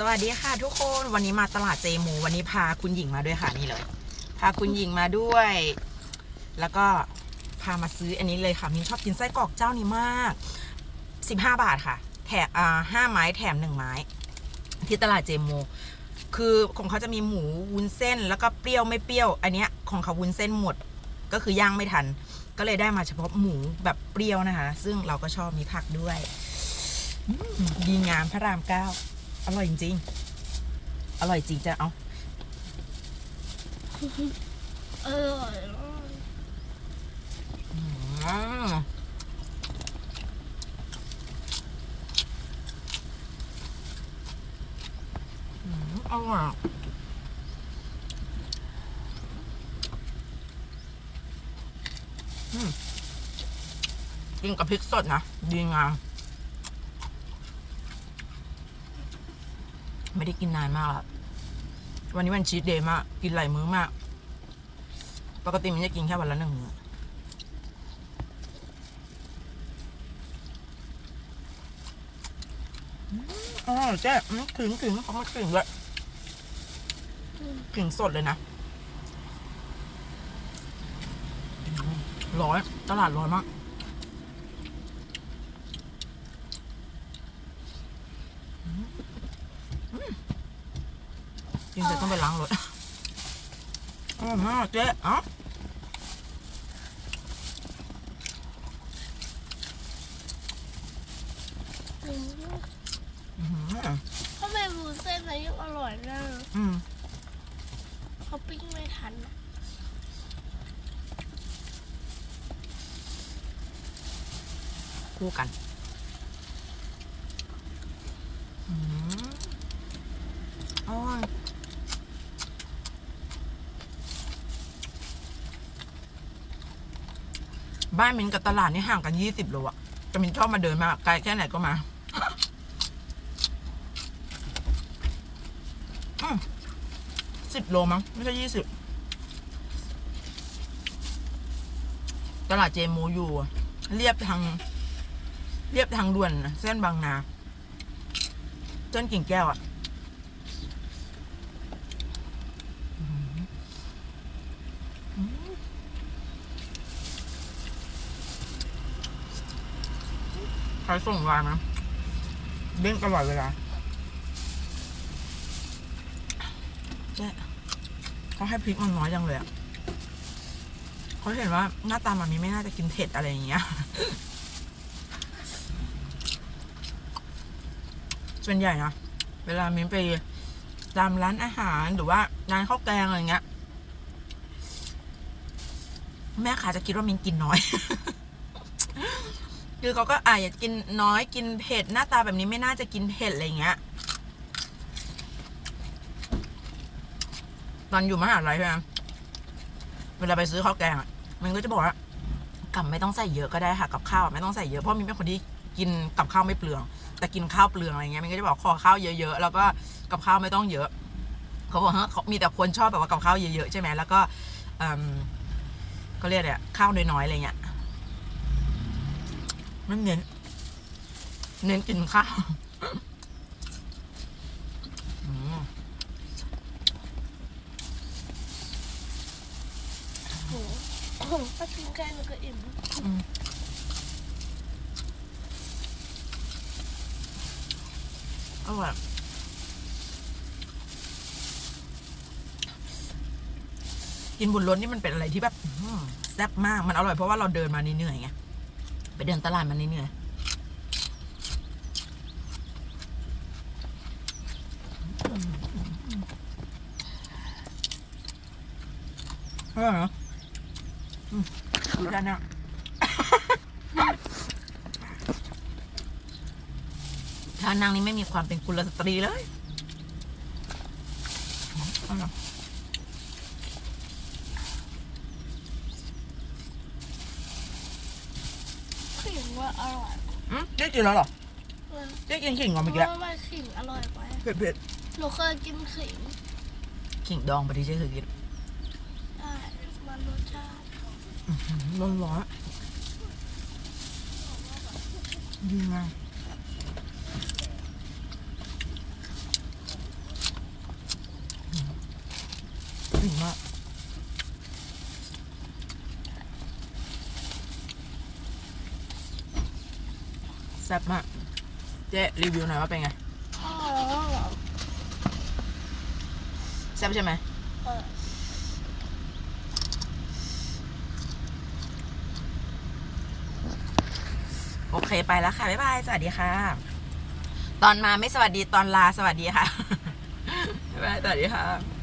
สวัสดีค่ะทุกคนวันนี้มาตลาดเจมู วันนี้พาคุณหญิงมาด้วยค่ะนี่เลย พาคุณหญิงมาด้วย แล้วก็พามาซื้ออันนี้เลยค่ะมินชอบกินไส้กรอกเจ้านี้มาก 15 บาทค่ะ แถมอ่าห้าไม้แถมหนึ่งไม้ ที่ตลาดเจมู คือของเขาจะมีหมูวุ้นเส้น แล้วก็เปรี้ยวไม่เปรี้ยว อันเนี้ยของเขาวุ้นเส้นหมด ก็คือย่างไม่ทัน ก็เลยได้มาเฉพาะหมูแบบเปรี้ยวนะคะ ซึ่งเราก็ชอบมีผักด้วยดีงามพระรามเก้า อร่อยจริงๆอร่อยจริงจะเอาเออร่อยอืมอืมอร่อย อืมกินกับพริกสดนะ ดีงาม ไม่ได้กินนานมากแล้ววันนี้วันชีตเดย์มาก กินหลายมื้อมาก ปกติมันจะกินแค่วันละหนึ่งมื้ออืมอร่อยเจ๊ถึงถึงเขามาถึงเลยถึงสดเลยนะ ร้อน ตลาดร้อนมาก กินเสร็จต้องไปล้างรถอร่อยมากเจ๊เอ้าอืมอื้อหือทำไมวุ้นเส้นอะไรยังอร่อยนะอืมเขาปิ้งไม่ทันอะคู่กัน อืมอร่อย บ้านมินกับตลาดนี่ห่างกันยี่สิบโลอะแต่มินชอบมาเดินมาไกลแค่ไหนก็มาสิบโลมั้งไม่ใช่ยี่สิบตลาดเจมูอยู่ เรียบทาง เรียบทางด่วน เส้นบางนา เส้นกิ่งแก้วอะอื้อหืออืม ใครส่งไลน์มาเด้งตลอดเวลาเจ๊เขาให้พริกมันน้อยจังเลยอะเขาเห็นว่าหน้าตามันมีไม่น่าจะกินเผ็ดอะไรอย่างเงี้ย ส่วนใหญ่นะเวลามิ้นไปตามร้านอาหารหรือว่าร้านข้าวแกงอะไรเงี้ย แม่ค้าจะคิดว่ามิ้นกินน้อย คือเขาก็อาจจะกินน้อยกินเผ็ดหน้าตาแบบนี้ไม่น่าจะกินเผ็ดอะไรเงี้ย ตอนอยู่มหาลัยใช่ไหมเวลาไปซื้อข้าวแกงอะมันก็จะบอกว่ากับไม่ต้องใส่เยอะก็ได้ค่ะกับข้าวไม่ต้องใส่เยอะเพราะมิ้นเป็นคนที่กินกับข้าวไม่เปลือง แต่กินข้าวเปลืองอะไรเงี้ยมันก็จะบอกขอข้าวเยอะๆแล้วก็กับข้าวไม่ต้องเยอะเขาบอกฮะเขามีแต่คนชอบแบบว่ากับข้าวเยอะๆใช่ไหมแล้วก็เอิ่มเขาเรียกอะไรข้าวน้อยๆอะไรเงี้ย ไม่เน้น เน้นกินข้าวอืมโหถ้ากินแค่นี้ก็อิ่มอร่อยกินบนรถนี่มันเป็นอะไรที่แบบอื้อหือแซ่บมาก มันอร่อยเพราะว่าเราเดินมาเหนื่อยๆไง ไปเดินตลาดมาเหนื่อยๆอร่อยเหรออืมดูด้านหน้าท่านางนี้ไม่มีความเป็นกุลสตรีเลย เจ๊กินแล้วเหรอเจ๊กินขิงก่อนเมื่อกี้ว่าขิงอร่อยกว่าเผ็ดเผ็ดหนูเคยกินขิงขิงดองปฏิเจ๊เคยกินใช่มันรสชาติร้อนร้อนดีมากดีมาก แซ่บมาก เจ๊รีวิวหน่อยว่าเป็นไงอ๋อแซ่บใช่ไหม เออโอเคไปแล้วค่ะ บ๊ายบาย สวัสดีค่ะ ตอนมาไม่สวัสดีตอนลาสวัสดีค่ะ บ๊ายบาย สวัสดีค่ะ